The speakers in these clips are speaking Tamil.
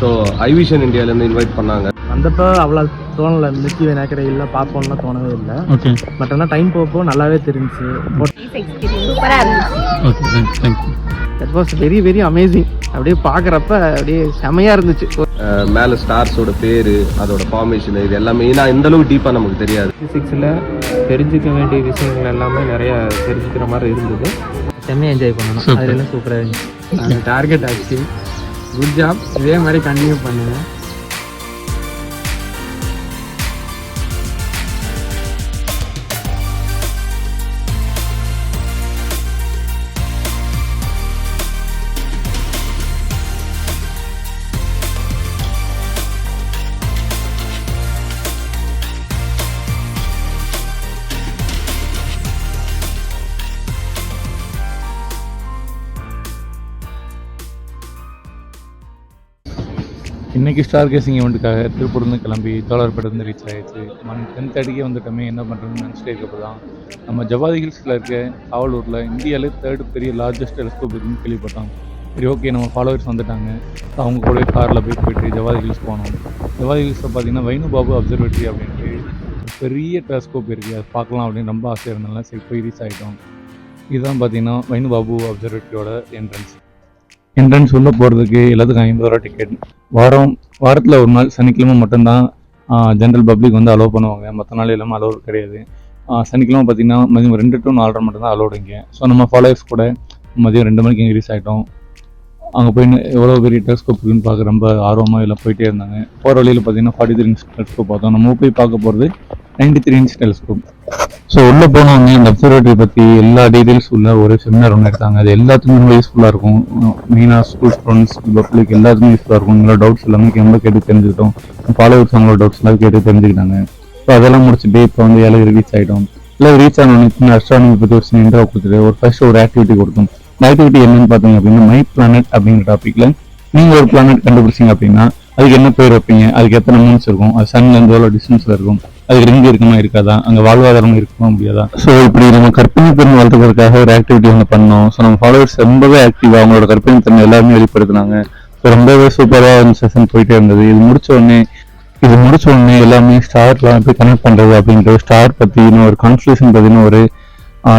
ஸோ ஐவிஷன் இந்தியாவிலேருந்து இன்வைட் பண்ணாங்க. வந்தப்போ அவ்வளோ தோணலை. மில்கி வே நேக்கரை இல்லை பார்ப்போம்லாம் தோணவே இல்லை. ஓகே பட் ஆனால் டைம் போகப்போ நல்லாவே தெரிஞ்சுச்சு. சூப்பராக இருந்துச்சு. Okay thank thank you that was very very amazing அப்படியே பார்க்குறப்ப அப்படியே செமையாக இருந்துச்சு. மேலே ஸ்டார்ஸோட பேர் அதோட ஃபார்மேஷன் இது எல்லாமே ஏன்னா இந்த அளவுக்கு டீப்பாக நமக்கு தெரியாது. ஃபிசிக்ஸில் தெரிஞ்சுக்க வேண்டிய விஷயங்கள் எல்லாமே நிறைய தெரிஞ்சுக்கிற மாதிரி இருந்தது. செம்மையாக என்ஜாய் பண்ணணும் Super. அதுல எல்லாம் சூப்பராக இருந்துச்சு. டார்கெட் ஆச்சு குட் ஜாப். இதே மாதிரி கண்டினியூ பண்ணுங்க. இன்றைக்கி ஸ்டார் கேசிங் ஈவெண்ட்டுக்காக திருப்பூர்லேருந்து கிளம்பி ஜோலார்பேட்டிலேருந்து ரீச் ஆயிடுச்சு. மண் டென் தேர்ட்டிக்கே வந்துட்டோமே என்ன பண்ணுறதுன்னு நினச்சிட்டே இருக்கப்போ தான் நம்ம ஜவாதி ஹில்ஸில் இருக்க ஆவலூரில் இந்தியாவிலே தேர்ட் பெரிய லார்ஜஸ்ட் டெலிஸ்கோப் இருக்குன்னு கேள்விப்பட்டோம். சரி ஓகே நம்ம ஃபாலோவர்ஸ் வந்துட்டாங்க. அவங்க கூட காரில் போய் போயிட்டு ஜவாதி ஹில்ஸ் போனோம். ஜவாதி ஹில்ஸில் பார்த்தீங்கன்னா வைணு பாபு அப்சர்வேட்டரி அப்படின்ட்டு பெரிய டெலிஸ்கோப் இருக்குது அது பார்க்கலாம் அப்படின்னு ரொம்ப ஆசையாக இருந்தாலும் சரி போய் ரீச் ஆகிட்டோம் இதுதான் பார்த்தீங்கன்னா வைணு பாபு அப்சர்வேட்டரியோட என்ட்ரன்ஸ் என்ட்ரன்ஸ் உள்ளே போகிறதுக்கு எல்லாத்துக்கும் ஐம்பது ரூபா டிக்கெட் வாரம் வாரத்தில் ஒரு நாள் சனிக்கிழமை மட்டும்தான் ஜென்ரல் பப்ளிக் வந்து அலோவ் பண்ணுவாங்க. மற்ற நாள் எல்லாமே அலோவ் கிடையாது. சனிக்கிழமை பார்த்தீங்கன்னா மதியம் ரெண்டு டு நாலரை மட்டும்தான் அலோடு இங்கே. ஸோ நம்ம ஃபாலோவர்ஸ் கூட மதியம் ரெண்டு மணிக்கு இங்கே ரீச் ஆகிட்டோம் அங்கே போய் எவ்வளோ பெரிய டெலிஸ்கோப் இருக்குன்னு பார்க்க ரொம்ப ஆர்வமாக எல்லாம் போயிட்டே இருந்தாங்க. போகிற வழியில் பார்த்தீங்கன்னா ஃபார்ட்டி த்ரீ இன்ச் டெலிஸ்கோப் பார்த்தோம். நம்ம போய் பார்க்க போகிறது ninety three inch telescope so உள்ளே போனவங்க இந்த அப்சர்வேட்டரி பற்றி எல்லா டீட்டெயில்ஸ் உள்ள ஒரு செமினார் ஒன்று எடுத்தாங்க. அது எல்லாத்துக்குமே ரொம்ப யூஸ்ஃபுல்லாக இருக்கும். மெயினாக ஸ்கூல் ஸ்டூடெண்ட்ஸ் பப்ளிக் எல்லாத்துக்குமே யூஸ்ஃபுல்லாக இருக்கும். உங்களோட டவுட்ஸ் எல்லாமே ரொம்ப கேட்டு தெரிஞ்சுக்கிட்டோம். ஃபாலோவர்ஸ் அவங்களோட டவுட்ஸ் எல்லாம் கேட்டு தெரிஞ்சுக்கிட்டாங்க. ஸோ அதெல்லாம் முடிச்சுட்டு இப்போ வந்து ஏழு ரீச் ஆகிட்டோம் இல்லை ரீச் ஆனோடனே சின்ன அஸ்ட்ரானமி பற்றி ஒரு சின்ன இன்டர்வ் கொடுத்துட்டு ஒரு ஃபர்ஸ்ட் ஒரு ஆக்டிவிட்டி கொடுத்தோம். நெகட்டிவிட்டி என்னன்னு பார்த்தீங்க அப்படின்னா மை பிளானட் அப்படிங்கிற டாப்பிக்கில் நீங்கள் ஒரு பிளானட் கண்டுபிடிச்சிங்க அப்படின்னா அதுக்கு என்ன பேர் வைப்பீங்க? அதுக்கு எத்தனை மூன்ஸ் இருக்கும்? அது சன்ல இருந்து எவ்வளோ டிஸ்டன்ஸ்ல இருக்கும்? அதுக்கு ரிங் இருக்குமா இருக்காதா? அங்க வாழ்வாதாரம் இருக்குமா முடியாதா? ஸோ இப்படி நம்ம கற்பனை திறன் வளர்த்துக்கிறதுக்காக ஒரு ஆக்டிவிட்டி ஒன்று பண்ணோம். ஸோ நம்ம ஃபாலோவர்ஸ் ரொம்பவே ஆக்டிவா அவங்களோட கற்பனை திறன் எல்லாருமே வெளிப்படுத்தினாங்க. ஸோ ரொம்பவே சூப்பராக அந்த செஷன் போயிட்டே இருந்தது. இது முடிச்ச உடனே இது முடிச்ச உடனே எல்லாமே ஸ்டார்லாம் எப்படி கனெக்ட் பண்றது அப்படின்ற ஸ்டார் பத்தி இன்னும் ஒரு கான்ஸ்டலேஷன் பத்தின ஒரு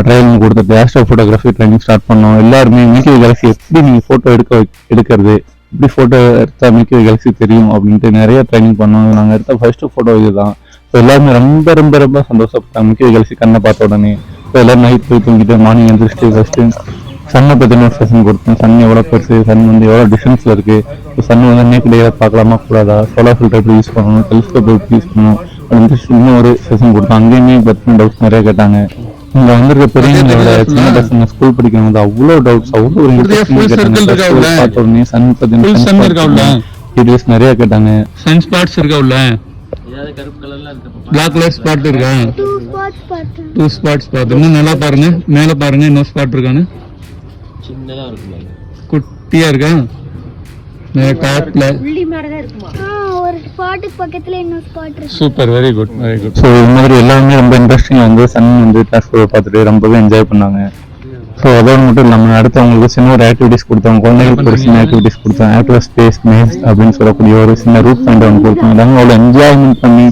ட்ரைனிங் கொடுத்துட்டு ஆஸ்ட்ரோ ஃபோட்டோகிராஃபி ட்ரைனிங் ஸ்டார்ட் பண்ணோம். எல்லாருமே மில்கி கேலக்ஸி எப்படி நீங்கள் ஃபோட்டோ எடுக்க எடுக்கிறது எப்படி ஃபோட்டோ எடுத்தால் மில்கி கேலக்ஸி தெரியும் அப்படின்ட்டு நிறைய ட்ரைனிங் பண்ணோம். நாங்கள் எடுத்த ஃபர்ஸ்ட் ஃபோட்டோ இதுதான். ஸோ எல்லாருமே ரொம்ப ரொம்ப ரொம்ப சந்தோஷப்பட்டாங்க. மில்கி கேலக்ஸி கண்ணை பார்த்த உடனே. ஸோ எல்லாரும் நைட் போய் தூங்கிட்டு மார்னிங் எழுந்திரிச்சிட்டு ஃபஸ்ட்டு சன்னை பற்றின ஒரு செஷன் கொடுத்தோம். சன் எவ்வளோ பெருசு சன் வந்து எவ்வளோ டிஸ்டன்ஸில் இருக்கு. சன் வந்து நேக்கடியாக பார்க்கலாமா கூடாதா? சோலார் ஃபில்டர் எப்படி யூஸ் பண்ணணும்? டெலிஸ்கோப் எப்படி யூஸ் பண்ணணும்? அப்படின்னு இன்னும் ஒரு செஷன் கொடுத்தோம். அங்கேயுமே பற்றின டவுட்ஸ் நிறைய கேட்டாங்க. இங்க வந்திருக்க பெரியவங்களோட சின்ன பசங்க ஸ்கூல் படிக்கிறவங்க வந்து அவ்வளோ டவுட்ஸ் அவ்வளோ ஒரு உடனே சன் Full sun இருக்கா உள்ள? பற்றின டீடைல்ஸ் நிறைய கேட்டாங்க. சன் ஸ்பாட்ஸ் இருக்கா உள்ள பிளாக் கலர் ஸ்பாட் இருக்கா? டூ ஸ்பாட்ஸ் பார்த்து இன்னும் நல்லா பாருங்க. மேல பாருங்க இன்னும் ஸ்பாட் இருக்கும். குட்டியா இருக்கா? மேல டாப்ல ஒரு ஸ்பாட்டுக்கு பக்கத்துல இன்னொரு ஸ்பாட் இருக்கு. Super very good very good so இது மாதிரி எல்லாருமே ரொம்ப இன்ட்ரெஸ்டிங்காக வந்து சன் வந்து டெலிஸ்கோப்பை பார்த்துட்டு ரொம்பவே என்ஜாய் பண்ணாங்க. ஸோ அதோட மட்டும் இல்லாமல் அடுத்தவங்களுக்கு சின்ன ஒரு ஆக்டிவிட்டிஸ் கொடுத்தோம். குழந்தைகளுக்கு ஒரு சின்ன ஆக்டிவிட்டிஸ் கொடுத்தோம். ஆக்டிவ் ஸ்பேஸ் மேஸ் அப்படின்னு சொல்லக்கூடிய ஒரு சின்ன ரூட் பாயிண்ட் எல்லாமே அவ்வளோ என்ஜாய்மெண்ட் பண்ணி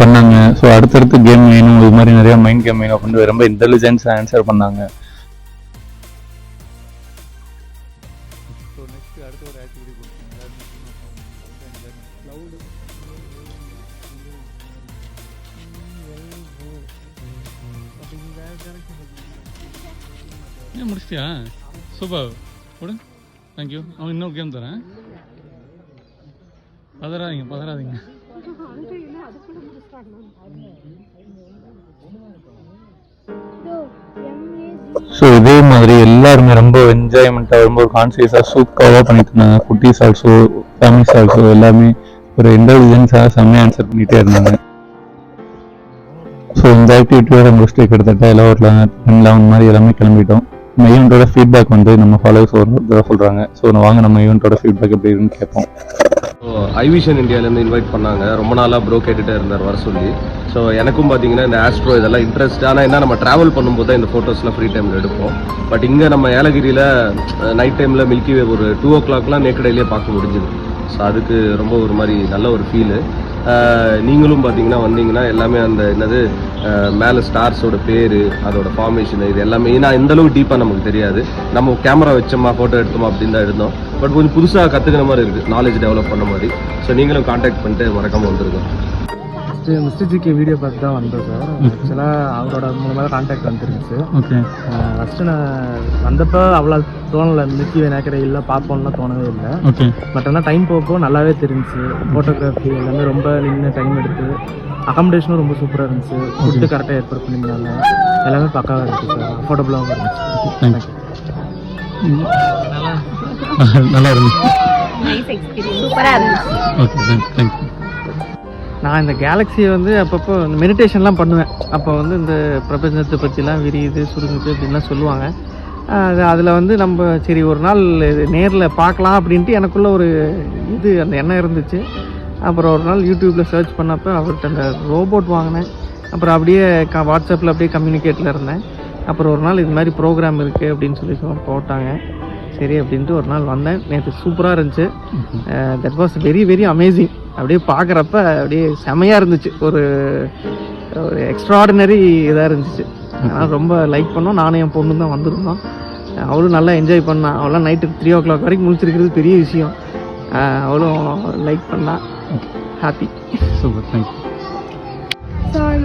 பண்ணாங்க. ஸோ அடுத்தடுத்து கேம் வேணும் இது மாதிரி நிறைய மைண்ட் கேம் வேணும் அப்படின்னு ரொம்ப இன்டெலிஜென்ஸ் ஆன்சர் பண்ணாங்க. ஏன் முடிச்சிட்டியா? சூப்பர். விடு தேங்க்யூ அவன் இன்னொரு கேம் தரேன். பதறாதீங்க பதறாதீங்க. ஸோ இதே மாதிரி எல்லாருமே ரொம்ப என்ஜாய்மெண்ட்டாக ரொம்ப ஒரு கான்சியஸாக சூப்பராக பண்ணிட்டு இருந்தாங்க. குட்டீஸ் ஆல்சோ ஃபேமிலிஸ் ஆல்சோ எல்லாமே ஒரு இன்டெலிஜென்ஸாக செம்மையாக ஆன்சர் பண்ணிகிட்டே இருந்தாங்க. ஸோ இந்த ஆக்டிவிட்டியோட முடிச்சுட்டு கிட்டத்தட்ட எல்லாம் ஒரு லெவன் லெவன் மாதிரி எல்லாமே கிளம்பிட்டோம். நம்ம ஈவெண்ட்டோட ஃபீட்பேக் வந்து நம்ம ஃபாலோவர்ஸ் ஒரு தடவை சொல்கிறாங்க ஸோ வாங்க நம்ம ஈவெண்ட்டோட ஃபீட்பேக் எப்படி இருக்குன்னு கேட்போம். ஸோ ஐவிஷன் இந்தியாவிலேருந்து இன்வைட் பண்ணாங்க. ரொம்ப நாளாக ப்ரோ கேட்டுகிட்டே இருந்தார் வர சொல்லி. ஸோ எனக்கும் பார்த்தீங்கன்னா இந்த ஆஸ்ட்ரோ இதெல்லாம் இன்ட்ரெஸ்ட் ஆனால் என்ன நம்ம ட்ராவல் பண்ணும்போது தான் இந்த ஃபோட்டோஸ்லாம் ஃப்ரீ டைமில் எடுப்போம். பட் இங்கே நம்ம ஏலகிரியில் நைட் டைமில் மில்கி வே ஒரு டூ ஓ கிளாக்லாம் நேக்கடையிலே பார்க்க முடிஞ்சுது. ஸோ அதுக்கு ரொம்ப ஒரு மாதிரி நல்ல ஒரு ஃபீலு நீங்களும் பார்த்தீங்கன்னா வந்தீங்கன்னா எல்லாமே அந்த என்னது மேலே ஸ்டார்ஸோட பேர் அதோட ஃபார்மேஷன் இது எல்லாமே ஏன்னா இந்த அளவுக்கு டீப்பாக நமக்கு தெரியாது. நம்ம கேமரா வச்சோமா ஃபோட்டோ எடுத்தோமா அப்படின்னு தான் எடுத்தோம் பட் கொஞ்சம் புதுசாக கற்றுக்கிற மாதிரி இருக்குது நாலேஜ் டெவலப் பண்ண மாதிரி. ஸோ நீங்களும் காண்டாக்ட் பண்ணிட்டு மறக்காமல் வந்துருக்கோம் ஃபஸ்ட்டு மிஸ்டர் ஜிகே வீடியோ பார்த்து தான் வந்தோம் சார். ஆக்சுவலாக அவரோட மூலமாக தான் கான்டாக்ட் வந்துருந்துச்சு. ஓகே. ஃபஸ்ட்டு நான் வந்தப்போ அவ்வளோ தோணலை. மிக்கி நேக்கரை இல்லை பார்ப்போம்லாம் தோணவே இல்லை. ஓகே. பட் ஆனால் டைம் போகப்போ நல்லாவே தெரிஞ்சுச்சு. ஃபோட்டோகிராஃபி எல்லாமே ரொம்ப நின்று டைம் எடுத்து. அகாமடேஷனும் ரொம்ப சூப்பராக இருந்துச்சு. ஃபுட்டு கரெக்டாக ஏற்பாடு பண்ணியிருந்தாங்க. எல்லாமே பக்காவாக இருந்துச்சு சார். அஃபோர்டபுளாகவும் இருந்துச்சு. நல்லா இருந்துச்சு. சூப்பராக இருந்துச்சு. ஓகே தேங்க்ஸ் தேங்க்ஸ் நான் இந்த கேலக்ஸியை வந்து அப்பப்போ இந்த மெடிடேஷன்லாம் பண்ணுவேன். அப்போ வந்து இந்த பிரபஞ்சத்தை பற்றிலாம் விரியுது சுருங்குது அப்படின்லாம் சொல்லுவாங்க. அது அதில் வந்து நம்ம சரி ஒரு நாள் நேரில் பார்க்கலாம் அப்படின்ட்டு எனக்குள்ள ஒரு இது அந்த எண்ணம் இருந்துச்சு. அப்புறம் ஒரு நாள் யூடியூப்பில் சர்ச் பண்ணப்போ அவர்கிட்ட அந்த ரோபோட் வாங்கினேன். அப்புறம் அப்படியே க வாட்ஸ்அப்பில் அப்படியே கம்யூனிகேட்டில் இருந்தேன். அப்புறம் ஒரு நாள் இது மாதிரி ப்ரோக்ராம் இருக்குது அப்படின்னு சொல்லி போட்டாங்க. சரி அப்படின்ட்டு ஒரு நாள் வந்தேன். நேற்று சூப்பராக இருந்துச்சு. That was very very amazing அப்படியே பார்க்குறப்ப அப்படியே செமையாக இருந்துச்சு. ஒரு ஒரு எக்ஸ்ட்ராடினரி இதாக இருந்துச்சு. அதனால் ரொம்ப லைக் பண்ணோம். நானும் என் பொண்ணு தான் வந்திருந்தோம். அவளும் நல்லா என்ஜாய் பண்ணா. அவளாம் நைட்டு த்ரீ ஓ கிளாக் வரைக்கும் முடிச்சிருக்கிறது பெரிய விஷயம். அவளும் லைக் பண்ணா. Happy super thanks So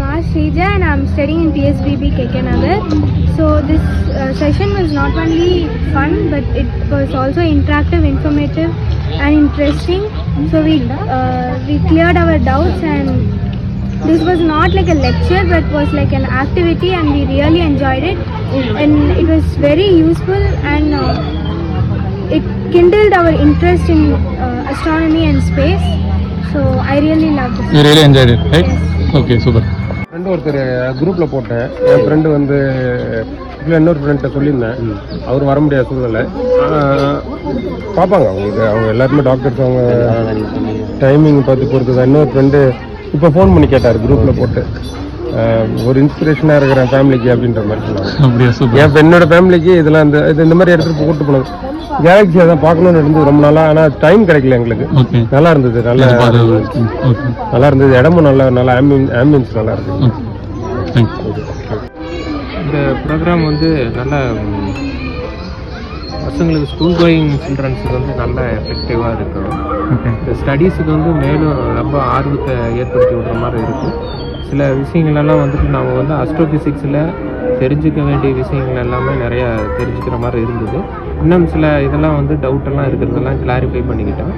I'm Shrija and I'm studying in PSBB Kekanagar. So this uh, session was not only fun but it was also interactive, informative and interesting. So we, uh, we cleared our doubts and this was not like a lecture but was like an activity and we really enjoyed it and it was very useful and uh, it kindled our interest in uh, astronomy and space so i really loved it you really enjoyed it right yes. okay super friend ஒருத்தர் குரூப்பில் போட்டேன். என் ஃப்ரெண்டு வந்து இன்னொரு ஃப்ரெண்ட்டை சொல்லியிருந்தேன். அவர் வர முடியாத சூழ்நிலை. பார்ப்பாங்க அவங்களுக்கு. அவங்க எல்லாருமே டாக்டர்ஸ் அவங்க டைமிங் பார்த்து பொறுத்து தான் இன்னொரு ஃப்ரெண்டு இப்போ ஃபோன் பண்ணி கேட்டார் குரூப்பில் போட்டு. ஒரு இன்ஸ்பிரேஷனாக இருக்கிற ஃபேமிலிக்கு அப்படின்ற மாதிரி சொன்னாங்க. என் என்னோட ஃபேமிலிக்கு இதெல்லாம் இந்த இது இந்த மாதிரி இடத்துக்கு கூட்டு போனது. கேலக்ஸி அதான் பார்க்கணும்னு இருந்தது ரொம்ப நாளாக ஆனால் டைம் கிடைக்கல எங்களுக்கு. ஓகே நல்லா இருந்தது நல்ல நல்லா இருந்தது இடமும் நல்லா நல்லா ஆம்பியன்ஸ் நல்லா இருந்தது. இந்த ப்ரோக்ராம் வந்து நல்ல பசங்களுக்கு ஸ்கூல் கோயிங் சில்ட்ரன்ஸுக்கு வந்து நல்ல எஃபெக்டிவாக இருக்கும் இந்த ஸ்டடீஸுக்கு வந்து மேலும் ரொம்ப ஆர்வத்தை ஏற்படுத்தி விடுற மாதிரி இருக்கும் சில விஷயங்களெல்லாம் வந்துட்டு நம்ம வந்து அஸ்ட்ரோஃபிசிக்ஸில் தெரிஞ்சுக்க வேண்டிய விஷயங்கள் எல்லாமே நிறையா தெரிஞ்சுக்கிற மாதிரி இருந்தது. இன்னும் சில இதெல்லாம் வந்து டவுட்டெல்லாம் இருக்கிறதெல்லாம் கிளாரிஃபை பண்ணிக்கிட்டோம்.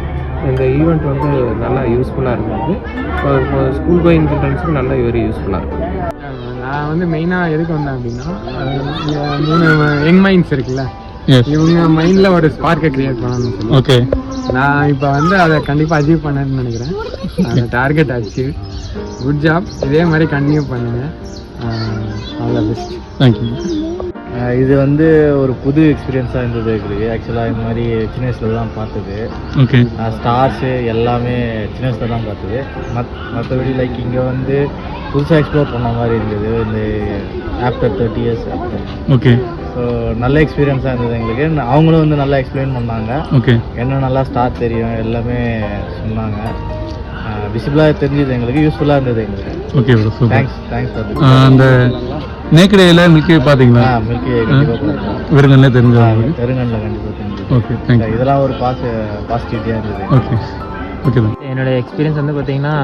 இந்த ஈவெண்ட் வந்து நல்லா யூஸ்ஃபுல்லாக இருந்தது. இப்போ ஸ்கூல் கோயிங் சில்ட்ரன்ஸுக்கு நல்லா வெரி யூஸ்ஃபுல்லாக இருக்கும் நான் வந்து மெயினாக எதுக்கு வந்தேன் அப்படின்னா இந்த மூணு யங் மைண்ட்ஸ் இருக்குல்ல. இவங்க மைண்டில் ஒரு ஸ்பார்க்கை கிரியேட் பண்ணணும்னு ஓகே நான் இப்போ வந்து அதை கண்டிப்பாக அச்சீவ் பண்ணேன்னு நினைக்கிறேன். அந்த டார்கெட் அச்சீவ் குட் ஜாப் இதே மாதிரி கண்டினியூ பண்ணுங்க ஆல் த பெஸ்ட் தேங்க்யூ இது வந்து ஒரு புது எக்ஸ்பீரியன்ஸாக இருந்தது எங்களுக்கு. ஆக்சுவலாக இந்த மாதிரி சின்ன வயசில் தான் பார்த்தது ஓகே ஸ்டார்ஸு எல்லாமே சின்ன வயசில் தான் பார்த்தது. மத் மற்றபடி லைக் இங்கே வந்து புதுசாக எக்ஸ்ப்ளோர் பண்ண மாதிரி இருந்தது. இந்த after thirty years after okay so நல்ல எக்ஸ்பீரியன்ஸாக இருந்தது எங்களுக்கு. அவங்களும் வந்து நல்லா எக்ஸ்பிளைன் பண்ணாங்க. ஓகே என்ன நல்லா ஸ்டார் தெரியும் எல்லாமே சொன்னாங்க. விசிபிளாக தெரிஞ்சது எங்களுக்கு யூஸ்ஃபுல்லாக இருந்தது எங்களுக்கு. ஓகே தேங்க்ஸ் தேங்க்ஸ் அந்த நேக்கடையில் மில்கி பார்த்தீங்களா? மில்கி விருங்கல்லே தெரிஞ்சது தெருங்கல்ல கண்டிப்பாக ஓகே தேங்க்யூ இதெல்லாம் ஒரு பாஸ் பாசிட்டிவிட்டியாக இருந்தது. ஓகே ஓகே தான் என்னோட எக்ஸ்பீரியன்ஸ் வந்து பார்த்தீங்கன்னா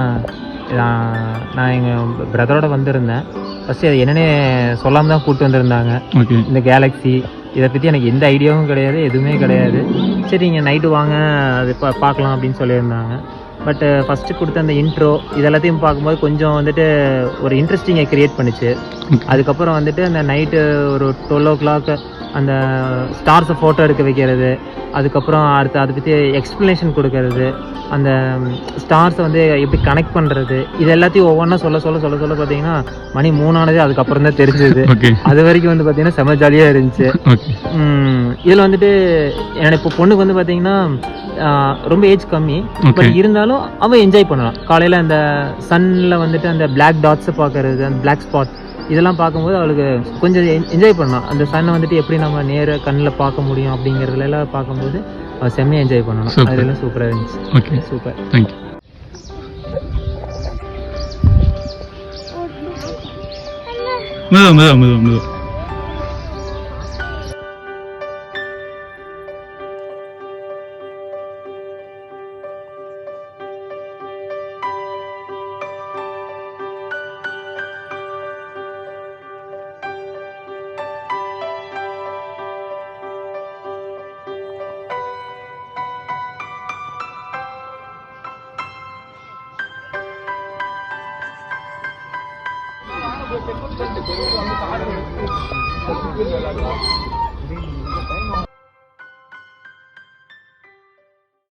நான் நான் எங்கள் பிரதரோட வந்திருந்தேன். ஃபஸ்ட்டு அது என்னென்னு சொல்லாமல் தான் கூப்பிட்டு வந்திருந்தாங்க. இந்த கேலக்ஸி இதை பற்றி எனக்கு எந்த ஐடியாவும் கிடையாது எதுவுமே கிடையாது. சரி இங்கே நைட்டு வாங்க அது பா பார்க்கலாம் அப்படின்னு சொல்லியிருந்தாங்க. பட்டு ஃபஸ்ட்டு கொடுத்த அந்த இன்ட்ரோ இதெல்லாத்தையும் பார்க்கும்போது கொஞ்சம் வந்துட்டு ஒரு இன்ட்ரெஸ்டிங்கை க்ரியேட் பண்ணுச்சு. அதுக்கப்புறம் வந்துட்டு அந்த நைட்டு ஒரு டுவெல் ஓ கிளாக் அந்த ஸ்டார்ஸை ஃபோட்டோ எடுக்க வைக்கிறது அதுக்கப்புறம் அடுத்து அதை பற்றி எக்ஸ்ப்ளனேஷன் கொடுக்கறது அந்த ஸ்டார்ஸை வந்து எப்படி கனெக்ட் பண்ணுறது இது எல்லாத்தையும் ஒவ்வொன்றா சொல்ல சொல்ல சொல்ல சொல்ல பார்த்தீங்கன்னா மணி மூணானது அதுக்கப்புறம் தான் தெரிஞ்சது அது வரைக்கும் வந்து பார்த்தீங்கன்னா செம ஜாலியாக இருந்துச்சு. இதில் வந்துட்டு என்னோட இப்போ பொண்ணுக்கு வந்து பார்த்தீங்கன்னா ரொம்ப ஏஜ் கம்மி. பட் இருந்தாலும் அவன் என்ஜாய் பண்ணலாம். காலையில் அந்த சன்னில் வந்துட்டு அந்த பிளாக் டாட்ஸை பார்க்கறது அந்த பிளாக் ஸ்பாட் இதெல்லாம் பார்க்கும்போது அவளுக்கு கொஞ்சம் என்ஜாய் பண்ணலாம். அந்த சன்னை வந்துட்டு எப்படி நம்ம நேர கண்ணில் பார்க்க முடியும் அப்படிங்கிறதுல எல்லாம் பார்க்கும்போது அவர் செம்மையாக என்ஜாய் பண்ணணும். அதெல்லாம் சூப்பராக இருந்துச்சு. ஓகே சூப்பர் தேங்க்யூ மெதுவா மெதுவா மெதுவா. 我们打起来了。